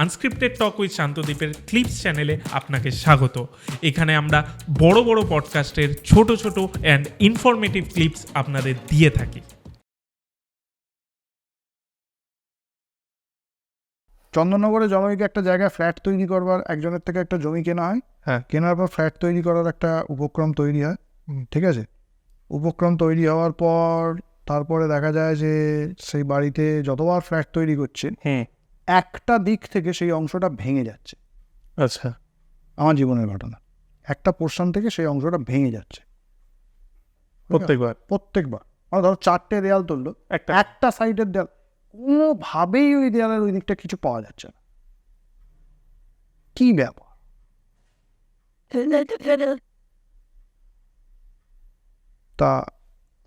Unscripted talk with শান্তদ্বীপের clips চ্যানেলে আপনাকে স্বাগত। এখানে আমরা বড় বড় পডকাস্টের ছোট ছোট অ্যান্ড ইনফরমেটিভ ক্লিপস আপনাদের দিয়ে থাকি। চন্দননগরে জমাইকে একটা জায়গায় ফ্ল্যাট তৈরি করবার একজনের থেকে একটা জমি কেনা হয়। হ্যাঁ। কেনার পর ফ্ল্যাট তৈরি করার একটা উপক্রম তৈরি হয়। ঠিক আছে? উপক্রম তৈরি হওয়ার পর তারপরে দেখা যায় যে সেই বাড়িতে যতবার ফ্ল্যাট তৈরি করছে হুম। একটা দিক থেকে সেই অংশটা ভেঙে যাচ্ছে। আচ্ছা। আমার জীবনের ঘটনা। একটা পোর্শন থেকে সেই অংশটা ভেঙে যাচ্ছে। প্রত্যেকবার? প্রত্যেকবার। আমার ধরো চারটে দেয়াল তুললো একটা। একটা সাইডের দেয়াল কোনোভাবেই ওই দেয়ালের ওই দিকটা কিছু পাওয়া যাচ্ছে না। কি ব্যাপার? তা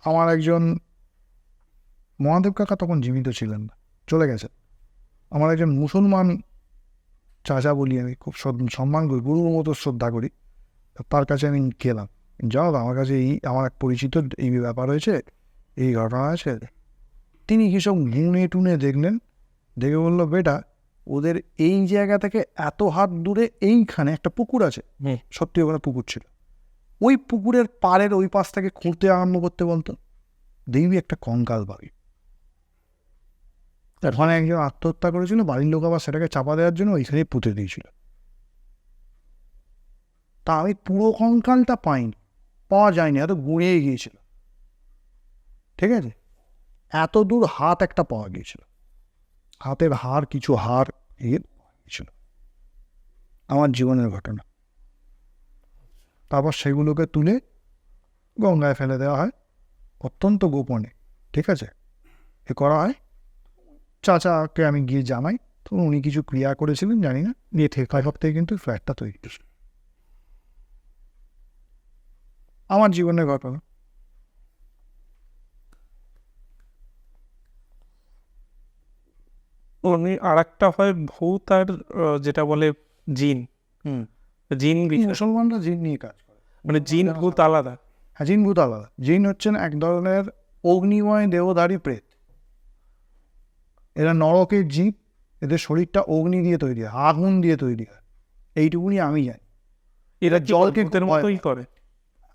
আমার একজন মহাদেব কাকা তখন জীবিত ছিলেন না চলে গেছে আমার একজন মুসলমান চাচা বলি আমি খুব সম্মান করি গুরুর মতো শ্রদ্ধা করি তার কাছে আমি গেলাম। যাও আমার কাছে এই আমার এক পরিচিত এই ব্যাপার হয়েছে এই ঘটনা আছে। তিনি কিসব গুনে টুনে দেখলেন দেখে বলল বেটা ওদের এই জায়গা থেকে এত হাত দূরে এইখানে একটা পুকুর আছে। সত্যি ওখানে পুকুর ছিল। ওই পুকুরের পাড়ের ওই পাশ থেকে খুঁড়তে আরম্ভ করতে বলতো। দেখবি একটা কঙ্কাল বাড়ি। ওখানে একজন আত্মহত্যা করেছিল বাড়ির লোক আবার সেটাকে চাপা দেওয়ার জন্য ওইখানেই পুঁতে দিয়েছিল। তা আমি পুরো কঙ্কালটা পাইনি, পাওয়া যায়নি, এত গুঁড়িয়ে গিয়েছিল। ঠিক আছে? এত দূর হাত একটা পাওয়া গিয়েছিল। হাতের হাড় কিছু ইয়ে পাওয়া গিয়েছিল আমার জীবনের ঘটনা। তারপর সেগুলোকে তুলে গঙ্গায় ফেলে দেওয়া হয়, অত্যন্ত গোপনে। ঠিক আছে? এ করা হয় চাচাকে আমি গিয়ে জানাই। তো উনি কিছু ক্রিয়া করেছিলেন জানি না। নিয়ে ঠিক তারপর থেকে কিন্তু ফ্ল্যাটটা তৈরি। আমার জীবনের ঘটনা। উনি আর একটা হয় ভূত আর যেটা বলে জিন। হুম জিন মুসলমানরা জিন নিয়ে কাজ করে। মানে জিন ভূত আলাদা। হ্যাঁ জিন ভূত আলাদা। জিন হচ্ছেন এক ধরনের অগ্নিময় দেহধারী প্রেত। এরা নরকের জীব এদের শরীরটা অগ্নি দিয়ে তৈরি হয় আগুন দিয়ে তৈরি হয়। এইটুকুনি আমি জানি। এরা জলকে মতোই করে?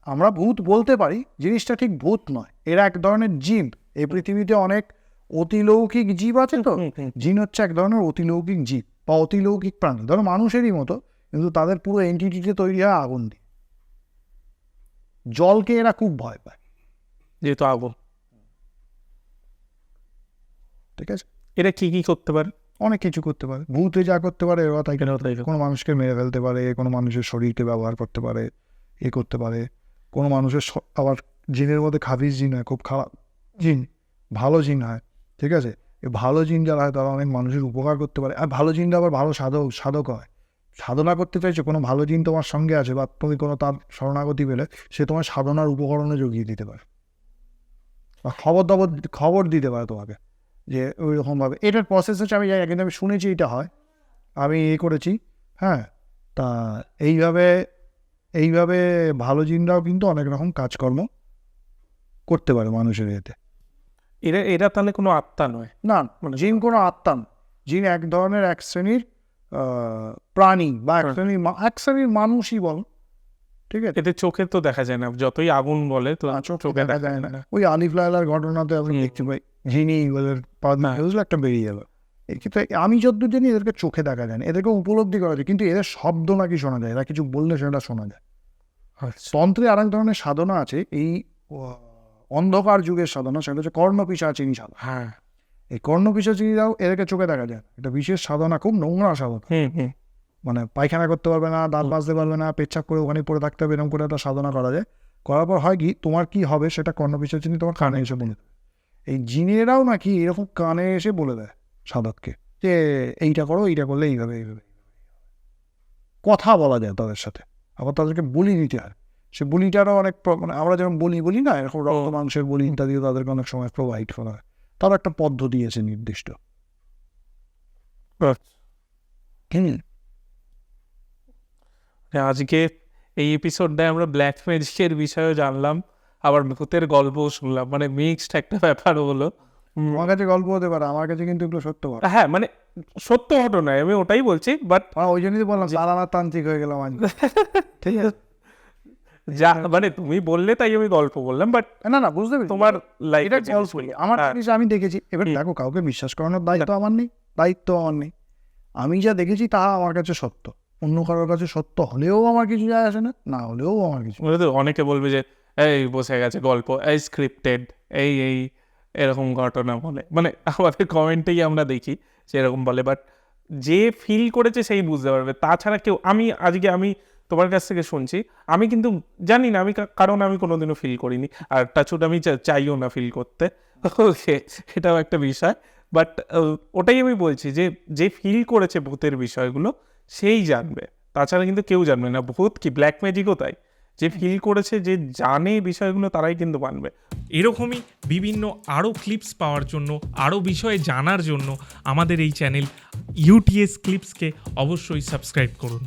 আমরা ভূত বলতে পারি জিনিসটা ঠিক ভূত নয়। এরা এক ধরনের জীব এই পৃথিবীতে অনেক অতিলৌকিক জীব আছে তো। জিন হচ্ছে এক ধরনের অতিলৌকিক জীব বা অতিলৌকিক প্রাণী। ধরো মানুষেরই মতো কিন্তু তাদের পুরো এন্টিটিতে তৈরি হয় আগুন দিয়ে। জলকে এরা খুব ভয় পায়। যেহেতু আগুন। ঠিক আছে? এরা কি কি করতে পারে অনেক কিছু করতে পারে। ভূতে যা করতে পারে এরা তাই। কোনো মানুষকে মেরে ফেলতে পারে কোনো মানুষের শরীরকে ব্যবহার করতে পারে এ করতে পারে। কোনো মানুষের আবার জিনের মধ্যে খাবিজ জিন হয় খুব খারাপ জিন ভালো জিন হয় ঠিক আছে? ভালো জিন যারা হয় তারা অনেক মানুষের উপকার করতে পারে। আর ভালো জিনটা আবার ভালো সাধক সাধক হয়। সাধনা করতে চাইছে কোনো ভালো জিন তোমার সঙ্গে আছে বা তুমি কোনো তার শরণাগতি পেলে সে তোমার সাধনার উপকরণে জগিয়ে দিতে পারে। বা খবর দবর খবর দিতে পারে তোমাকে। যে ওই রকমভাবে এটার প্রসেস হচ্ছে আমি জানি কিন্তু আমি শুনেছি এটা হয়। আমি এ করেছি হ্যাঁ? তা এইভাবে এইভাবে ভালো জিনরাও কিন্তু অনেক রকম কাজকর্ম করতে পারে মানুষের এতে। এরা এরা তাহলে কোনো আত্মা নয়? না মানে জিন কোনো আত্মা না। জিন এক ধরনের এক শ্রেণির প্রাণী বা এক শ্রেণির এক শ্রেণির মানুষই বল। ঠিক আছে? এতে চোখে তো দেখা যায় না। যতই আগুন বলে তো চোখে দেখা যায় না। ওই আলিফ লাইলার ঘটনাতে হুম। দেখতে পাই। জিনি ওদের হ্যাঁ। বুঝলো একটা বেরিয়ে গেল। এক্ষেত্রে আমি যতদূর জানি এদেরকে চোখে দেখা যায় না। এদেরকে উপলব্ধি করা যায় কিন্তু এদের শব্দ নাকি শোনা যায় এরা কিছু বললে সেটা শোনা যায়। আচ্ছা। তন্ত্রে আর এক ধরনের সাধনা আছে এই অন্ধকার যুগের সাধনা সেটা হচ্ছে কর্ণপিসাচিনী সাধনা। হ্যাঁ। এই কর্ণপিসাচিনীরাও এদেরকে চোখে দেখা যায় এটা বিশেষ সাধনা খুব নোংরা সাধনা। মানে পায়খানা করতে পারবে না দাঁত বাজতে পারবে না পেচ্ছাপ করে ওখানে পড়ে থাকতে হবে এরকম করে একটা সাধনা করা যায়। করার পর হয় কি তোমার কি হবে সেটা কর্ণপিসাচিনী তোমার কানে এসে বলে দেবে এই জিনেরাও নাকি এরকম কানে এসে বলে দেয় সাধককে যে এইটা করো এইটা করলে এইভাবে এইভাবে। কথা বলা যায় তাদের সাথে। আবার তাদেরকে বলি দিতে হয়। সে বলিটারও অনেক মানে আমরা যেমন বলি বলি না এরকম রক্ত মাংসের বলি ইত্যাদিও তাদেরকে অনেক সময় প্রোভাইড করা হয়। তার একটা পদ্ধতি আছে নির্দিষ্ট। আজকে এই এপিসোডটায় আমরা ব্ল্যাক ম্যাজিকের বিষয়েও জানলাম। আবার ভূতের গল্পও শুনলাম। মানে মিক্সড একটা ব্যাপার হলো। আমার কাছে গল্প হতে পারে আমার কাছে কিন্তু এগুলো সত্য কথা হ্যাঁ মানে সত্য ঘটনায় আমি ওটাই বলছি বাট আমার ওই জন্যই বললাম চালানা তান্ত্রিক হয়ে গেলাম আজ। ঠিক আছে। যা মানে তুমি বললে তাই আমি গল্প বললাম বাট না না বুঝতে পেরেছি। তোমার লাইফ এটা গল্প আমার জিনিস আমি দেখেছি। এবার। দেখো কাউকে বিশ্বাস করানোর দায়িত্ব আমার নেই দায়িত্ব আমার নেই। আমি যা দেখেছি তা আমার কাছে সত্য। অন্য কারোর কাছে সত্য হলেও আমার কিছু যায় আসে না না হলেও আমার কিছু অনেকে বলবে যে এই বসে গেছে গল্প, এই স্ক্রিপ্টেড এই এই, এরকম ঘটনা বলে। মানে আমাদের কমেন্টেই আমরা দেখি যে এরকম বলে বাট যে ফিল করেছে সেই বুঝতে পারবে। তাছাড়া কেউ, আমি আজকে আমি তোমার কাছ থেকে শুনছি, আমি কিন্তু জানি না, আমি কারণ আমি কোনোদিনও ফিল করিনি। আর টাচুট আমি চাইও না ফিল করতে। ওকে সেটাও একটা বিষয়। বাট ওটাই আমি বলছি যে যে ফিল করেছে ভূতের বিষয়গুলো, সেই জানবে। তাছাড়া কিন্তু কেউ জানবে না। ভূত কি ব্ল্যাক ম্যাজিকও তাই? যে ফিল করেছে যে জানে বিষয়গুলো তারাই কিন্তু মানবে। এরকমই বিভিন্ন আরও ক্লিপস পাওয়ার জন্য আরও বিষয়ে জানার জন্য আমাদের এই চ্যানেল ইউটিএস ক্লিপসকে অবশ্যই সাবস্ক্রাইব করুন।